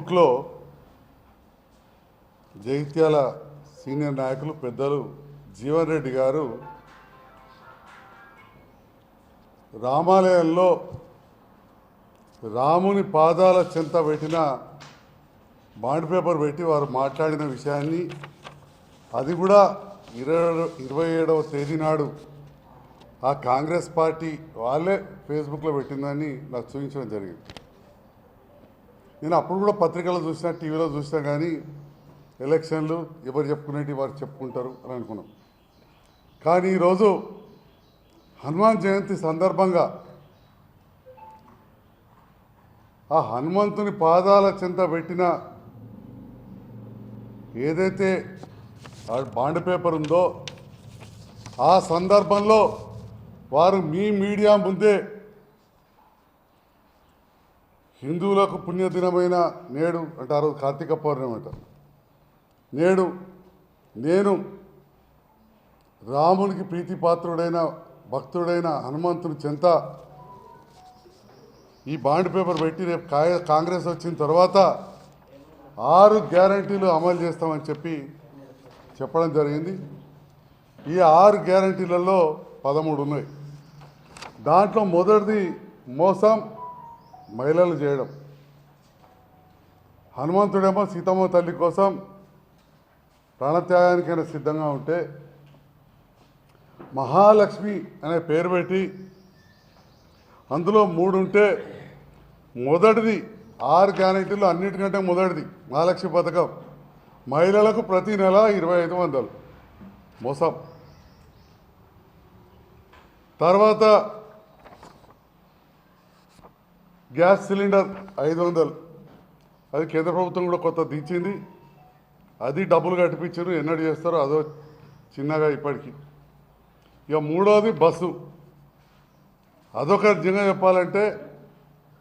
బుక్లో జగిత్యాల సీనియర్ నాయకులు పెద్దలు జీవన్ రెడ్డి గారు రామాలయంలో రాముని పాదాల చెంత పెట్టిన బాండ్ పేపర్ పెట్టి వారు మాట్లాడిన విషయాన్ని అది కూడా ఇరవై ఇరవై ఏడవ తేదీ నాడు ఆ కాంగ్రెస్ పార్టీ వాళ్ళే ఫేస్బుక్లో పెట్టిందని నాకు చూపించడం జరిగింది. నేను అప్పుడు కూడా పత్రికలో చూసినా టీవీలో చూసినా కానీ ఎలక్షన్లు ఎవరు చెప్పుకునేటి వారు చెప్పుకుంటారు అని అనుకున్నాం. కానీ ఈరోజు హనుమాన్ జయంతి సందర్భంగా ఆ హనుమంతుని పాదాల చింత పెట్టిన ఏదైతే ఆ బాండ్ పేపర్ ఉందో ఆ సందర్భంలో వారు మీ మీడియా ముందే హిందువులకు పుణ్యదినమైన నేడు అంటే ఆ రోజు కార్తీక పౌర్ణమి అంట నేడు నేను రామునికి ప్రీతిపాత్రుడైన భక్తుడైన హనుమంతుని చెంత ఈ బాండ్ పేపర్ పెట్టి రేపు కా- కాంగ్రెస్ వచ్చిన తర్వాత ఆరు గ్యారంటీలు అమలు చేస్తామని చెప్పి చెప్పడం జరిగింది. ఈ ఆరు గ్యారంటీలలో పదమూడు ఉన్నాయి. దాంట్లో మొదటిది మోసం మహిళలు చేయడం. హనుమంతుడేమో సీతమ్మ తల్లి కోసం ప్రాణత్యాగానికైనా సిద్ధంగా ఉంటే మహాలక్ష్మి అనే పేరు పెట్టి అందులో మూడు ఉంటే మొదటిది ఆరు గ్యారెంటీలు అన్నిటికంటే మొదటిది మహాలక్ష్మి పథకం. మహిళలకు ప్రతి నెల ఇరవై ఐదు వందలు. మోసం. తర్వాత గ్యాస్ సిలిండర్ ఐదు వందలు. అది కేంద్ర ప్రభుత్వం కూడా కొత్త దించింది. అది డబ్బులు కట్టిపించారు ఎన్నడూ చేస్తారో అదో చిన్నగా ఇప్పటికీ. ఇక మూడోది బస్సు. అదొక నిజంగా చెప్పాలంటే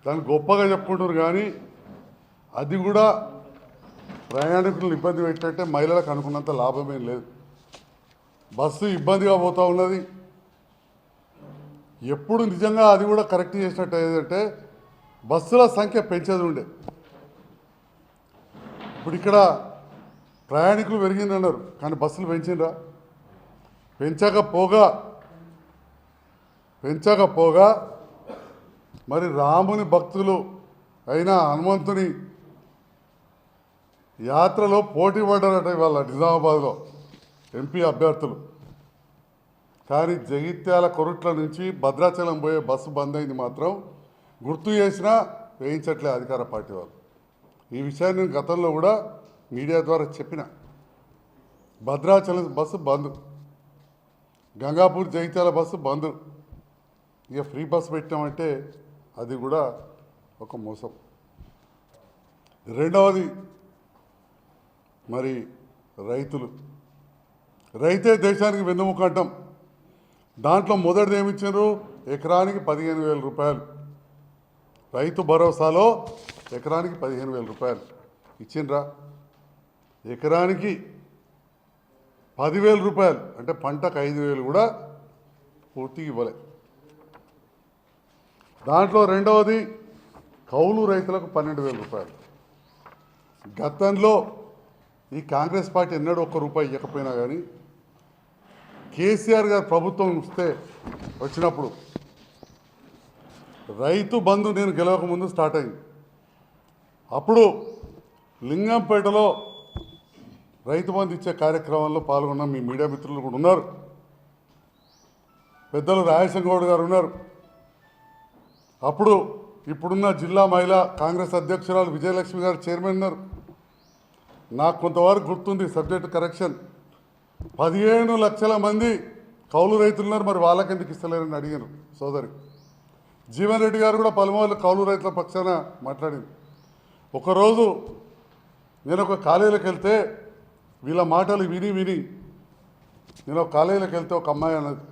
దాన్ని గొప్పగా చెప్పుకుంటారు కానీ అది కూడా ప్రయాణికులను ఇబ్బంది పెట్టినట్టే మహిళలకు అనుకున్నంత లాభమేం లేదు. బస్సు ఇబ్బందిగా పోతూ ఉన్నది. ఎప్పుడు నిజంగా అది కూడా కరెక్ట్ చేసినట్టు ఏదంటే బస్సుల సంఖ్య పెంచేది ఉండే. ఇప్పుడు ఇక్కడ ప్రయాణికులు పెరిగిందన్నారు కానీ బస్సులు పెంచిండ్రా? పెంచకపోగా పెంచకపోగా మరి రాముని భక్తులు అయిన హనుమంతుని యాత్రలో పోటీ పడ్డారట ఇవాళ నిజామాబాద్లో ఎంపీ అభ్యర్థులు. కానీ జగిత్యాల కొరుట్ల నుంచి భద్రాచలం పోయే బస్సు బంద్ అయింది మాత్రం గుర్తు చేసినా వేయించట్లే అధికార పార్టీ వాళ్ళు. ఈ విషయాన్ని నేను గతంలో కూడా మీడియా ద్వారా చెప్పిన. భద్రాచలం బస్సు బంద్. గంగాపూర్ జగిత్యాల బస్సు బంద్. ఇక ఫ్రీ బస్సు పెట్టామంటే అది కూడా ఒక మోసం. రెండవది మరి రైతులు. రైతే దేశానికి వెన్నుముక అంటాం. దాంట్లో మొదటిది ఏమిచ్చారు? ఎకరానికి పదిహేను వేల రూపాయలు. రైతు భరోసాలో ఎకరానికి పదిహేను వేల రూపాయలు. ఇచ్చిండ్రా? ఎకరానికి పదివేల రూపాయలు. అంటే పంటకు ఐదు వేలు కూడా పూర్తిగా ఇవ్వలే. దాంట్లో రెండవది కౌలు రైతులకు పన్నెండు వేల రూపాయలు. గతంలో ఈ కాంగ్రెస్ పార్టీ ఎన్నడూ ఒక్క రూపాయి ఇవ్వకపోయినా కానీ కేసీఆర్ గారు ప్రభుత్వం వస్తే వచ్చినప్పుడు రైతు బంధు నేను గెలవక ముందు స్టార్ట్ అయింది. అప్పుడు లింగంపేటలో రైతు బంధు ఇచ్చే కార్యక్రమంలో పాల్గొన్న మీ మీడియా మిత్రులు కూడా ఉన్నారు. పెద్దలు రాయసం గౌడ్ గారు ఉన్నారు. అప్పుడు ఇప్పుడున్న జిల్లా మహిళా కాంగ్రెస్ అధ్యక్షురాలు విజయలక్ష్మి గారు చైర్మన్ ఉన్నారు. నాకు కొంతవరకు గుర్తుంది సబ్జెక్ట్ కరెక్షన్. పదిహేను లక్షల మంది కౌలు రైతులు ఉన్నారు మరి వాళ్ళకెందుకు ఇస్తలేరని అడిగారు సోదరి. జీవన్ రెడ్డి గారు కూడా పలుమార్లు కౌలు రైతుల పక్షాన మాట్లాడింది. ఒకరోజు నేను ఒక కాలేజీలోకి వెళ్తే వీళ్ళ మాటలు విని విని నేను ఒక కాలేజీలోకి వెళ్తే ఒక అమ్మాయి అన్నది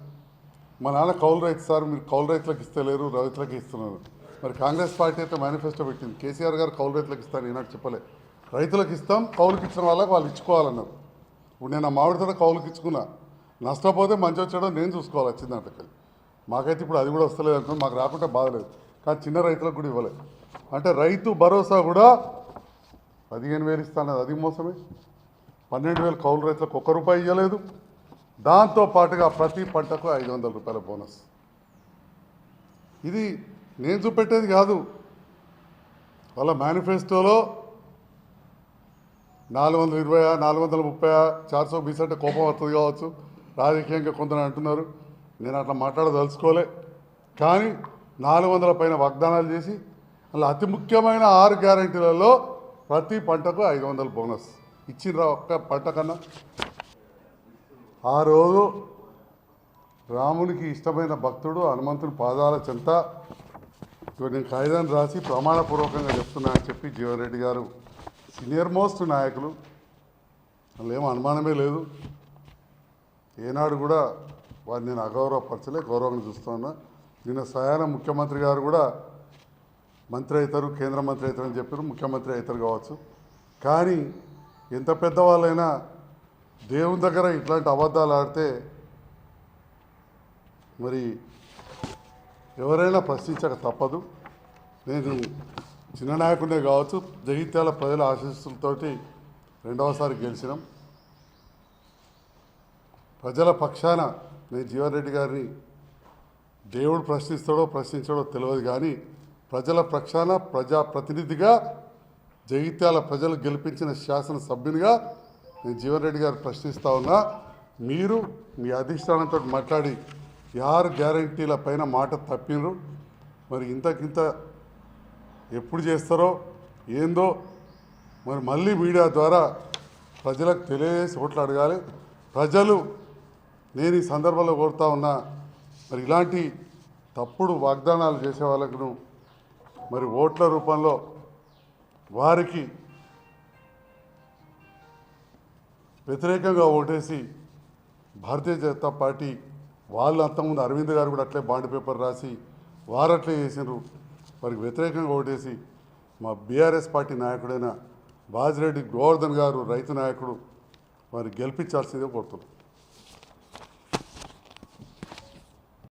మా నాన్న కౌలు రైతు సార్ మీరు కౌలు రైతులకు ఇస్తలేరు రైతులకు ఇస్తున్నారు. మరి కాంగ్రెస్ పార్టీ అయితే మేనిఫెస్టో పెట్టింది. కేసీఆర్ గారు కౌలు రైతులకు ఇస్తాను ఈనాడు చెప్పలే. రైతులకు ఇస్తాం కౌలుకి ఇచ్చిన వాళ్ళకి వాళ్ళు ఇచ్చుకోవాలన్నారు. ఇప్పుడు నేను ఆ మామిడి తోట కౌలుకి ఇచ్చుకున్నా. నష్టపోతే మంచి వచ్చాడో నేను చూసుకోవాలి వచ్చిందంటే మాకైతే ఇప్పుడు అది కూడా వస్తలేదు అనుకోండి మాకు రాకుండా బాధలేదు కానీ చిన్న రైతులకు కూడా ఇవ్వలేదు అంటే రైతు భరోసా కూడా పదిహేను వేలు ఇస్తానది అది మోసమే. పన్నెండు వేలు కౌలు రైతులకు ఒక్క రూపాయి ఇవ్వలేదు దాంతో పాటుగా ప్రతి పంటకు ఐదు వందల రూపాయల బోనస్. ఇది నేను చూపెట్టేది కాదు. వాళ్ళ మేనిఫెస్టోలో నాలుగు వందల ఇరవై నాలుగు వందల ముప్పై చార్సో బీస్ అంటే కోపం వస్తుంది కావచ్చు. రాజకీయంగా కొందరు అంటున్నారు. నేను అట్లా మాట్లాడదలుచుకోలే. కానీ నాలుగు వందల పైన వాగ్దానాలు చేసి అలా అతి ముఖ్యమైన ఆరు గ్యారంటీలలో ప్రతి పంటకు ఐదు వందల బోనస్. ఇచ్చిండ్రా ఒక్క పంట కన్నా. ఆ రోజు రామునికి ఇష్టమైన భక్తుడు హనుమంతుని పాదాల చెంత. ఇవి నేను కాగితాన్ని రాసి ప్రమాణపూర్వకంగా చెప్తున్నా అని చెప్పి జీవన్ రెడ్డి గారు సీనియర్ మోస్ట్ నాయకులు. వాళ్ళు ఏం అనుమానమే లేదు. ఏనాడు కూడా వారిని నేను అగౌరవపరచలే గౌరవంగా చూస్తున్నా నిన్న స్వయాన ముఖ్యమంత్రి గారు కూడా మంత్రి అవుతారు కేంద్ర మంత్రి అవుతారు అని చెప్పారు. ముఖ్యమంత్రి అవుతారు కావచ్చు. కానీ ఎంత పెద్దవాళ్ళైనా దేవుని దగ్గర ఇట్లాంటి అబద్ధాలు ఆడితే మరి ఎవరైనా ప్రశ్నించక తప్పదు. నేను చిన్న నాయకుడే కావచ్చు జగిత్యాల ప్రజల ఆశీస్సులతోటి రెండవసారి గెలిచినాం. ప్రజల పక్షాన నేను జీవన్ రెడ్డి గారిని దేవుడు ప్రశ్నిస్తాడో ప్రశ్నించాడో తెలియదు కానీ ప్రజల పక్షాన ప్రజా ప్రతినిధిగా జగిత్యాల ప్రజలు గెలిపించిన శాసనసభ్యునిగా నేను జీవన్ రెడ్డి గారు ప్రశ్నిస్తా ఉన్నా. మీరు మీ అధిష్టానంతో మాట్లాడి యారు గ్యారంటీల పైన మాట తప్పినరు. మరి ఇంతకింత ఎప్పుడు చేస్తారో ఏందో మరి మళ్ళీ మీడియా ద్వారా ప్రజలకు తెలియజేసి ఓట్లు అడగాలి. ప్రజలు నేను ఈ సందర్భంలో కోరుతా ఉన్నా మరి ఇలాంటి తప్పుడు వాగ్దానాలు చేసే వాళ్ళకును మరి ఓట్ల రూపంలో వారికి వ్యతిరేకంగా ఓటేసి భారతీయ జనతా పార్టీ వాళ్ళు అంతకుముందు అరవింద్ గారు కూడా అట్లే బాండ్ పేపర్ రాసి వారు అట్లే చేసినారు వారికి వ్యతిరేకంగా ఓటేసి మా బీఆర్ఎస్ పార్టీ నాయకుడైన బాజిరెడ్డి గోవర్ధన్ గారు రైతు నాయకుడు వారిని గెలిపించాల్సిందే కోరుతున్నాం.